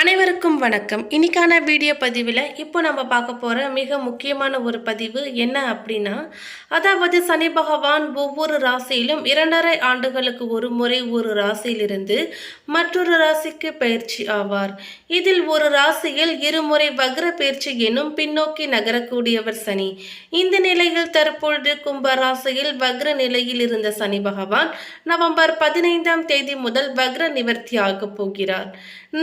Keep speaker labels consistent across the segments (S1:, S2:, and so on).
S1: அனைவருக்கும் வணக்கம். இன்னைக்கான வீடியோ பதிவில் இப்போ நம்ம பார்க்க போகிற மிக முக்கியமான ஒரு பதிவு என்ன அப்படின்னா அதாவது சனி பகவான் ஒவ்வொரு ராசியிலும் இரண்டரை ஆண்டுகளுக்கு ஒரு முறை ஒரு ராசியிலிருந்து மற்றொரு ராசிக்கு பயிற்சி ஆவார். இதில் ஒரு ராசியில் இருமுறை வக்ர பயிற்சி எனும் பின்னோக்கி நகரக்கூடியவர் சனி. இந்த நிலையில் தற்பொழுது கும்ப ராசியில் வக்ர நிலையில் இருந்த சனி பகவான் நவம்பர் பதினைந்தாம் தேதி முதல் வக்ர நிவர்த்தி ஆகப் போகிறார்.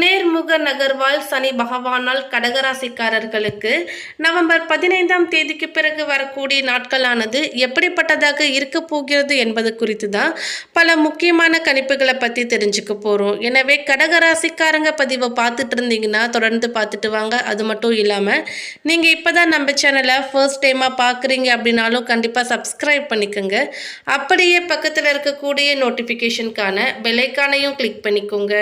S1: நேர்முக நகர்வால் சனி பகவானால் கடகராசிக்காரர்களுக்கு நவம்பர் பதினைந்தாம் தேதிக்கு பிறகு வரக்கூடிய நாட்களானது எப்படிப்பட்டதாக இருக்க போகிறது என்பது குறித்து தான் பல முக்கியமான கணிப்புகளை பற்றி தெரிஞ்சுக்க போகிறோம் எனவே கடகராசிக்காரங்க பதிவை பார்த்துட்டு இருந்தீங்கன்னா தொடர்ந்து பார்த்துட்டு வாங்க. அது மட்டும் இல்லாமல் நீங்கள் இப்போ தான் நம்ம சேனலை ஃபர்ஸ்ட் டைமாக பார்க்குறீங்க அப்படின்னாலும் கண்டிப்பாக சப்ஸ்கிரைப் பண்ணிக்கோங்க. அப்படியே பக்கத்தில் இருக்கக்கூடிய நோட்டிஃபிகேஷனுக்கான பெலைக்கானையும் கிளிக் பண்ணிக்கோங்க.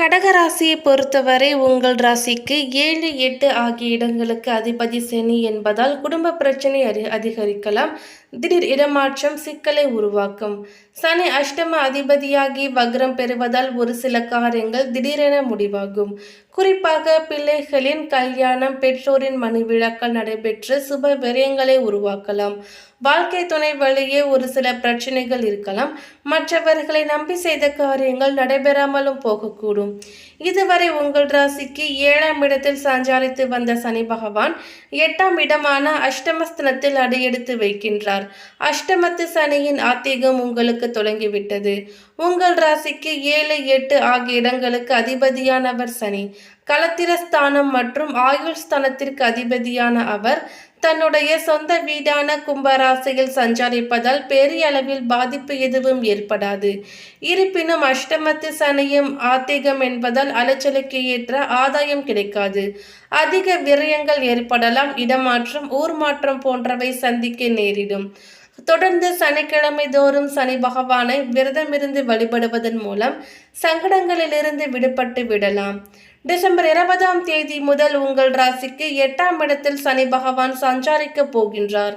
S1: கடகராசியை பொறுத்தவரை உங்கள் ராசிக்கு ஏழு எட்டு ஆகிய இடங்களுக்கு அதிபதி சனி என்பதால் குடும்ப பிரச்சனை அதிகரிக்கலாம். திடீர் இடமாற்றம் சிக்கலை உருவாக்கும். சனி அஷ்டம அதிபதியாகி வக்ரம் பெறுவதால் ஒரு சில காரியங்கள் திடீரென முடிவாகும். குறிப்பாக பிள்ளைகளின் கல்யாணம் பெற்றோரின் மணி விழாக்கள் நடைபெற்று சுப விரயங்களை உருவாக்கலாம். வாழ்க்கை துணை வழியே ஒரு சில பிரச்சனைகள் இருக்கலாம். மற்றவர்களை நம்பி செய்த காரியங்கள் நடைபெறாமலும் போகக்கூடும். இதுவரை உங்கள் ராசிக்கு ஏழாம் இடத்தில் சஞ்சாரித்து வந்த சனி பகவான் எட்டாம் இடமான அஷ்டமஸ்தனத்தில் அடியெடுத்து வைக்கின்றார். அஷ்டமத்து சனியின் ஆத்திகம் உங்களுக்கு தொடங்கிவிட்டது. உங்கள் ராசிக்கு ஏழு எட்டு ஆகிய இடங்களுக்கு அதிபதியானவர் சனி. களத்திரஸ்தானம் மற்றும் ஆயுள் ஸ்தானத்திற்கு அதிபதியான அவர் தன்னுடைய சொந்த வீடான கும்பராசியில் சஞ்சரிப்பதால் பெரிய அளவில் பாதிப்பு எதுவும் ஏற்படாது. இருப்பினும் அஷ்டமத்து சனியும் ஆத்திகம் என்பதால் அலைச்சலுக்கு ஏற்ற ஆதாயம் கிடைக்காது. அதிக விரயங்கள் ஏற்படலாம் இடமாற்றம் ஊர் மாற்றம் போன்றவை சந்திக்க நேரிடும். தொடர்ந்து சனிக்கிழமை தோறும் சனி பகவானை விரதமிருந்து வழிபடுவதன் மூலம் சங்கடங்களிலிருந்து விடுபட்டு விடலாம். டிசம்பர் இருபதாம் தேதி முதல் உங்கள் ராசிக்கு எட்டாம் இடத்தில் சனி பகவான் சஞ்சாரிக்க போகின்றார்.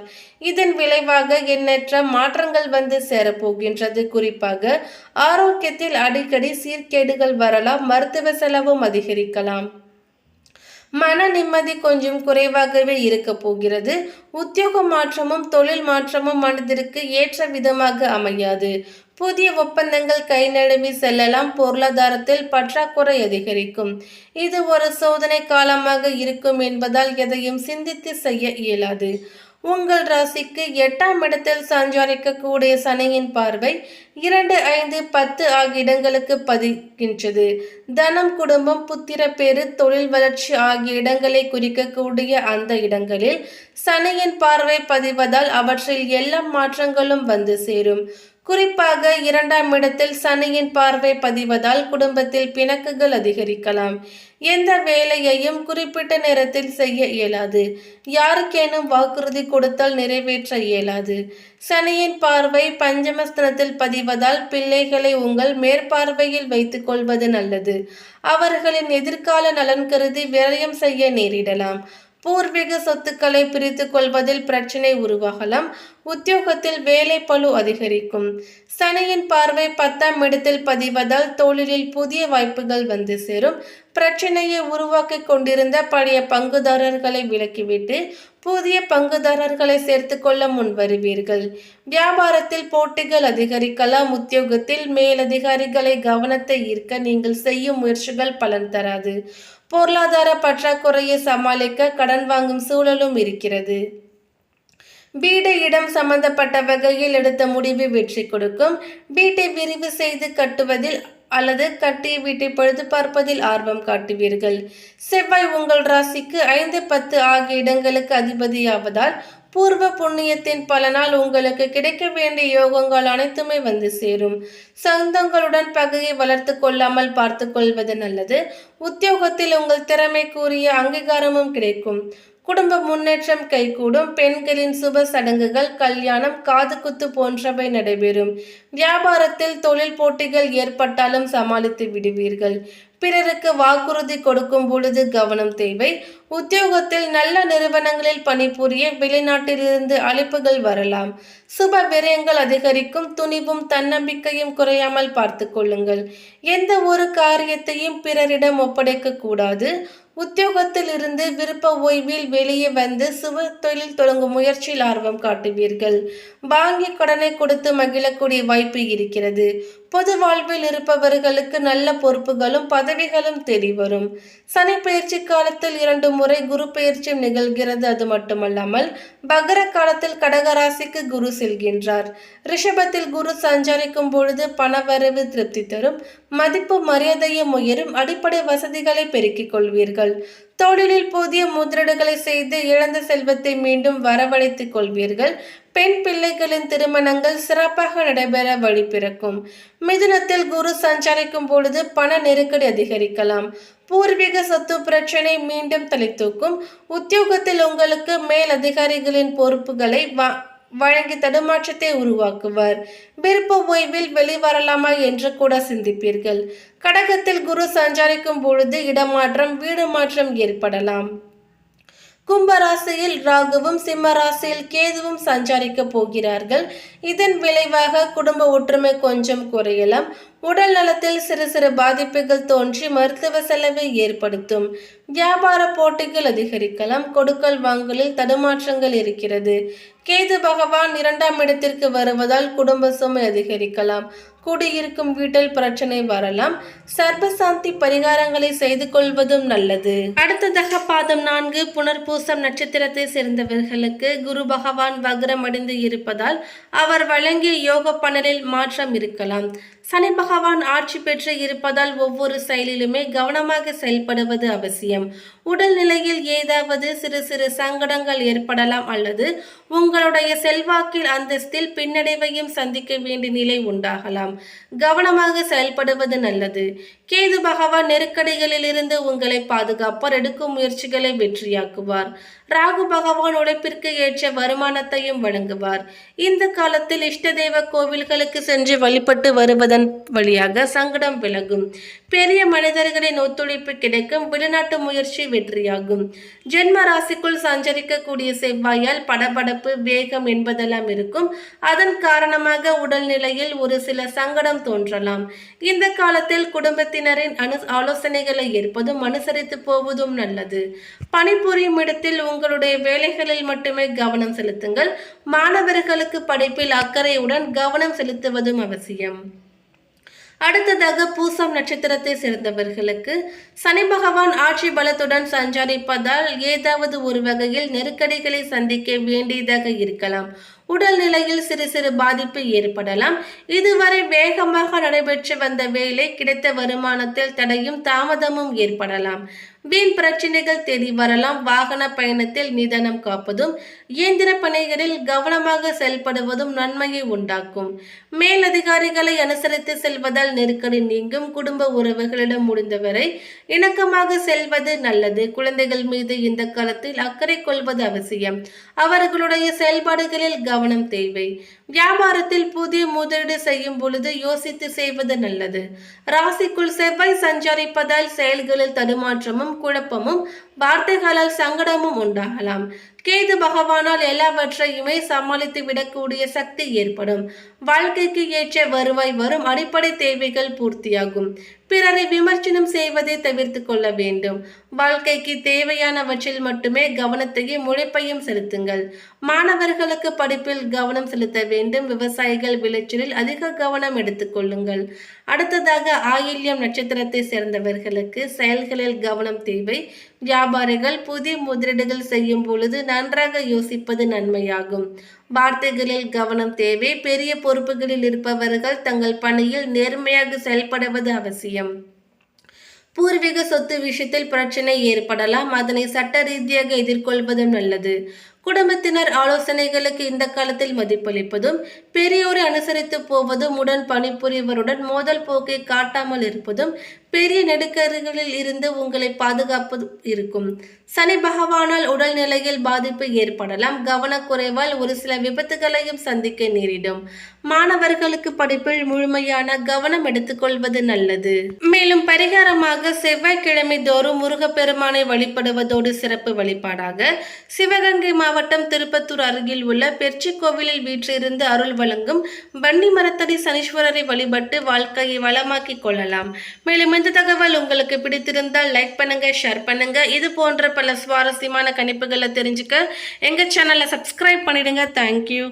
S1: இதன் விளைவாக எண்ணற்ற மாற்றங்கள் வந்து சேரப்போகின்றது குறிப்பாக ஆரோக்கியத்தில் அடிக்கடி சீர்கேடுகள் வரலாம் மருத்துவ செலவும் அதிகரிக்கலாம். மன நிம்மதி கொஞ்சம் குறைவாகவே இருக்க போகிறது. உத்தியோக மாற்றமும் தொழில் மாற்றமும் மனதிற்கு ஏற்ற விதமாக அமையாது. புதிய ஒப்பந்தங்கள் கை நழுவி செல்லலாம். பொருளாதாரத்தில் பற்றாக்குறை அதிகரிக்கும். இது ஒரு சோதனை காலமாக இருக்கும் என்பதால் எதையும் சிந்தித்து செய்ய இயலாது. உங்கள் ராசிக்கு எட்டாம் இடத்தில் சஞ்சாரிக்கக்கூடிய சனியின் பார்வை இரண்டு ஐந்து பத்து ஆகிய இடங்களுக்கு பதிக்கின்றது. தனம் குடும்பம் புத்திர பேரு தொழில் வளர்ச்சி ஆகிய இடங்களை குறிக்கக்கூடிய அந்த இடங்களில் சனியின் பார்வை பதிவதால் அவற்றில் எல்லா மாற்றங்களும் வந்து சேரும். குறிப்பாக இரண்டாம் இடத்தில் சனியின் பார்வை பதிவதால் குடும்பத்தில் பிணக்குகள் அதிகரிக்கலாம். எந்த வேலையையும் குறிப்பிட்ட நேரத்தில் செய்ய இயலாது. யாருக்கேனும் வாக்குறுதி கொடுத்தால் நிறைவேற்ற இயலாது. சனியின் பார்வை பஞ்சமஸ்தனத்தில் பதிவதால் பிள்ளைகளை உங்கள் மேற்பார்வையில் வைத்துக் கொள்வது நல்லது. அவர்களின் எதிர்கால நலன் கருதி விரயம் செய்ய நேரிடலாம். பூர்வீக சொத்துக்களை பிரித்து கொள்வதில் பிரச்சனை உருவாகலாம். உத்தியோகத்தில் வேலை பளு அதிகரிக்கும். சனியின் பார்வை பத்தாம் இடத்தில் பதிவதால் தொழிலில் புதிய வாய்ப்புகள் வந்து சேரும். பிரச்சனையை உருவாக்கி கொண்டிருந்த பழைய பங்குதாரர்களை விலக்கிவிட்டு புதிய பங்குதாரர்களை சேர்த்து கொள்ள முன் வருவீர்கள் வியாபாரத்தில் போட்டிகள் அதிகரிக்கலாம். உத்தியோகத்தில் மேலதிகாரிகளை கவனத்தை ஈர்க்க நீங்கள் செய்யும் முயற்சிகள் பலன் தராது. பொருளாதார பற்றாக்குறையை சமாளிக்க கடன் வாங்கும் சூழலும் இருக்கிறது. வீடு இடம் சம்பந்தப்பட்ட வகையில் எடுத்த முடிவு வெற்றி கொடுக்கும். வீட்டை விரிவு செய்து கட்டுவதில் அல்லது கட்டிய வீட்டை பழுது பார்ப்பதில் ஆர்வம் காட்டுவீர்கள். செவ்வாய் உங்கள் ராசிக்கு ஐந்து பத்து ஆகிய இடங்களுக்கு அதிபதியாவதால் பூர்வ புண்ணியத்தின் பலனால் உங்களுக்கு கிடைக்க வேண்டிய யோகங்கள் அனைத்துமே வந்து சேரும். சொந்தங்களுடன் பகையை வளர்த்து கொள்ளாமல் பார்த்து கொள்வது நல்லது. உத்தியோகத்தில் உங்கள் திறமைக்குரிய அங்கீகாரமும் கிடைக்கும். குடும்ப முன்னேற்றம் கைகூடும். பெண்களின் சுப சடங்குகள் கல்யாணம் காதுகுத்து போன்றவை நடைபெறும். வியாபாரத்தில் தொழில் போட்டிகள் ஏற்பட்டாலும் சமாளித்து விடுவீர்கள். பிறருக்கு வாக்குறுதி கொடுக்கும் பொழுது கவனம் தேவை. உத்தியோகத்தில் நல்ல நிறுவனங்களில் பணிபுரிய வெளிநாட்டிலிருந்து அழைப்புகள் வரலாம். சுப விரயங்கள் அதிகரிக்கும். துணிவும் தன்னம்பிக்கையும் குறையாமல் பார்த்து கொள்ளுங்கள். எந்த ஒரு காரியத்தையும் பிறரிடம் ஒப்படைக்க கூடாது. உத்தியோகத்தில் இருந்து விருப்ப ஓய்வில் வெளியே வந்து சுப தொழில் தொடங்கும் முயற்சியில் ஆர்வம் காட்டுவீர்கள். வாங்கி கடனை கொடுத்து மகிழக்கூடிய வாய்ப்பு இருக்கிறது. பொது வாழ்வில் இருப்பவர்களுக்கு நல்ல பொறுப்புகளும் பதவிகளும் தெரிவரும். சனி பயிற்சி காலத்தில் இரண்டு முறை குரு பயிற்சி நிகழ்கிறது. அது மட்டுமல்லாமல் பகர காலத்தில் கடகராசிக்கு குரு செல்கின்றார். ரிஷபத்தில் குரு சஞ்சரிக்கும் பொழுது பணவரவு திருப்தி தரும். மதிப்பு மரியாதையும் உயரும். அடிப்படை வசதிகளை பெருக்கிக் கொள்வீர்கள். தொழிலில் புதிய முதலீடுகளை செய்து இழந்த செல்வத்தை மீண்டும் வரவழைத்துக் கொள்வீர்கள். பெண் பிள்ளைகளின் திருமணங்கள் சிறப்பாக நடைபெற வழிபிறக்கும் மிதுனத்தில் குரு சஞ்சரிக்கும் பொழுது பண நெருக்கடி அதிகரிக்கலாம். பூர்வீக சொத்து பிரச்சனை மீண்டும் தலைத்தூக்கும் உத்தியோகத்தில் உங்களுக்கு மேல் அதிகாரிகளின் பொறுப்புகளை வா வழங்கி தடுமாற்றத்தை உருவாக்குவார். விருப்ப ஓய்வில் வெளிவரலாமா என்று கூட சிந்திப்பீர்கள். கடகத்தில் குரு சஞ்சரிக்கும் பொழுது இடமாற்றம் வீடு மாற்றம் ஏற்படலாம். கும்பராசியில் ராகுவும் சிம்ம ராசியில் கேதுவும் சஞ்சரிக்க போகிறார்கள். இதன் விளைவாக குடும்ப ஒற்றுமை கொஞ்சம் குறையலாம். உடல் நலத்தில் சிறு சிறு பாதிப்புகள் தோன்றி மருத்துவ செலவை ஏற்படுத்தும். வியாபார போட்டிகள் அதிகரிக்கலாம். கொடுக்கல் வாங்கலில் தடுமாற்றங்கள் இருக்கிறது. கேது பகவான் இரண்டாம் இடத்திற்கு வருவதால் குடும்ப சுமை அதிகரிக்கலாம். குடியிருக்கும் வீட்டில் பிரச்சனை வரலாம். சர்வசாந்தி பரிகாரங்களை செய்து கொள்வதும் நல்லது. அடுத்ததாக பாதம் நான்கு புனர்பூசம் நட்சத்திரத்தை சேர்ந்தவர்களுக்கு குரு பகவான் வக்ரம் அடைந்து இருப்பதால் அவர் வழங்கிய யோக பணரில் மாற்றம் இருக்கலாம். சனி பகவான் ஆட்சி பெற்று இருப்பதால் ஒவ்வொரு செயலிலுமே கவனமாக செயல்படுவது அவசியம். உடல்நிலையில் ஏதாவது சிறு சிறு சங்கடங்கள் ஏற்படலாம் அல்லது உங்களுடைய செல்வாக்கில் அந்தஸ்தில் பின்னடைவையும் சந்திக்க வேண்டிய நிலை உண்டாகலாம். கவனமாக செயல்படுவது நல்லது. கேது பகவான் நெருக்கடிகளில் இருந்து உங்களை பாதுகாப்பார் எடுக்கும் முயற்சிகளை வெற்றியாக்குவார். ராகு பகவான் உழைப்பிற்கு ஏற்ற வருமானத்தையும் வழங்குவார். இந்த காலத்தில் இஷ்ட தெய்வ கோவில்களுக்கு சென்று வழிபட்டு வருவது அதன் வழியாக சங்கடம் விலகும். பெரிய மனிதர்களின் ஒத்துழைப்பு கிடைக்கும் வெளிநாட்டு முயற்சி வெற்றியாகும். ஜென்ம ராசிக்குள் சஞ்சரிக்கக்கூடிய செவ்வாயால் படபடப்பு வேகம் என்பதெல்லாம் இருக்கும். அதன் காரணமாக உடல்நிலையில் ஒரு சில சங்கடம் தோன்றலாம். இந்த காலத்தில் குடும்பத்தினரின் அனு ஆலோசனைகளை ஏற்பதும் அனுசரித்து போவதும் நல்லது. பணிபுரியும் இடத்தில் உங்களுடைய வேலைகளில் மட்டுமே கவனம் செலுத்துங்கள். மாணவர்களுக்கு படிப்பில் அக்கறையுடன் கவனம் செலுத்துவதும் அவசியம். அடுத்ததாக பூசம் நட்சத்திரத்தை சேர்ந்தவர்களுக்கு சனி பகவான் ஆட்சி பலத்துடன் சஞ்சரிப்பதால் ஏதாவது ஒரு வகையில் நெருக்கடிகளை சந்திக்க வேண்டியதாக இருக்கலாம். உடல்நிலையில் சிறு சிறு பாதிப்பு ஏற்படலாம். இதுவரை வேகமாக நடைபெற்று வந்த வேலை கிடைத்த வருமானத்தில் தடையும் தாமதமும் ஏற்படலாம். வீண் பிரச்சனைகள் தேடி வரலாம். வாகன பயணத்தில் நிதானம் காப்பதும் இயந்திர பணிகளில் கவனமாக செயல்படுவதும் நன்மையை உண்டாக்கும். மேலதிகாரிகளை அனுசரித்து செல்வதால் நெருக்கடி நீங்கும். குடும்ப உறவுகளிடம் முடிந்தவரை இணக்கமாக செல்வது நல்லது. குழந்தைகள் மீது இந்த காலத்தில் அக்கறை கொள்வது அவசியம். அவர்களுடைய செயல்பாடுகளில் கவனம் தேவை. வியாபாரத்தில் புதிய முதலீடு செய்யும் பொழுது யோசித்து செய்வது நல்லது. ராசிக்குள் செவ்வாய் சஞ்சரிப்பதால் செயல்களில் தடுமாற்றமும் குழப்பமும் வார்த்தைகளால் சங்கடமும் உண்டாகலாம் கேது பகவானால் எல்லாவற்றையுமே சமாளித்து விடக்கூடிய சக்தி ஏற்படும். வாழ்க்கைக்கு ஏற்ற வருவாய் வரும். அடிப்படை தேவைகள் பூர்த்தியாகும். பிறரை விமர்சனம் செய்வதை தவிர்த்து கொள்ள வேண்டும். வாழ்க்கைக்கு தேவையானவற்றில் மட்டுமே கவனத்தையும் உழைப்பையும் செலுத்துங்கள். மாணவர்களுக்கு படிப்பில் கவனம் செலுத்த வேண்டும். விவசாயிகள் விளைச்சலில் அதிக கவனம் எடுத்துக்கொள்ளுங்கள் அடுத்ததாக ஆயில்யம் நட்சத்திரத்தை சேர்ந்தவர்களுக்கு செயல்களில் கவனம் தேவை. வியாபாரிகள் புதிய முதலீடுகள் செய்யும் பொழுது நன்றாக யோசிப்பது நன்மையாகும். வார்த்தைகளில் கவனம் தேவை. பெரிய பொறுப்புகளில் இருப்பவர்கள் தங்கள் பணியில் நேர்மையாக செயல்படுவது அவசியம். பூர்வீக சொத்து விஷயத்தில் பிரச்சனை ஏற்படலாம். அதனை சட்ட ரீதியாக எதிர்கொள்வதும் நல்லது. குடும்பத்தினர் ஆலோசனைகளுக்கு இந்த காலத்தில் மதிப்பளிப்பதும் பெரியோரை அனுசரித்து போவதும் உடன் பணிபுரிவருடன் மோதல் போக்கை காட்டாமல் இருப்பதும் பெரிய நெடுக்கர்களில் இருந்து உங்களை பாதுகாப்பது இருக்கும். சனி பகவானால் உடல்நிலையில் பாதிப்பு ஏற்படலாம். கவனக்குறைவால் ஒரு சில விபத்துகளையும் சந்திக்க நேரிடும். மாணவர்களுக்கு படிப்பில் முழுமையான கவனம் எடுத்துக்கொள்வது நல்லது. மேலும் பரிகாரமாக செவ்வாய்க்கிழமை தோறும் முருகப்பெருமானை வழிபடுவதோடு சிறப்பு வழிபாடாக சிவகங்கை மாவட்டம் திருப்பத்தூர் அருகில் உள்ள பெர்ச்சி கோவிலில் வீற்றிருந்து அருள் வழங்கும் வன்னி மரத்தடி சனீஸ்வரரை வழிபட்டு வாழ்க்கையை வளமாக்கிக் கொள்ளலாம். மேலும் இந்த தகவல் உங்களுக்கு பிடித்திருந்தால் லைக் பண்ணுங்க ஷேர் பண்ணுங்க. இது போன்ற பல சுவாரஸ்யமான கணிப்புகளை தெரிஞ்சுக்க எங்க சேனலை சப்ஸ்கிரைப் பண்ணிடுங்க. தேங்க்யூ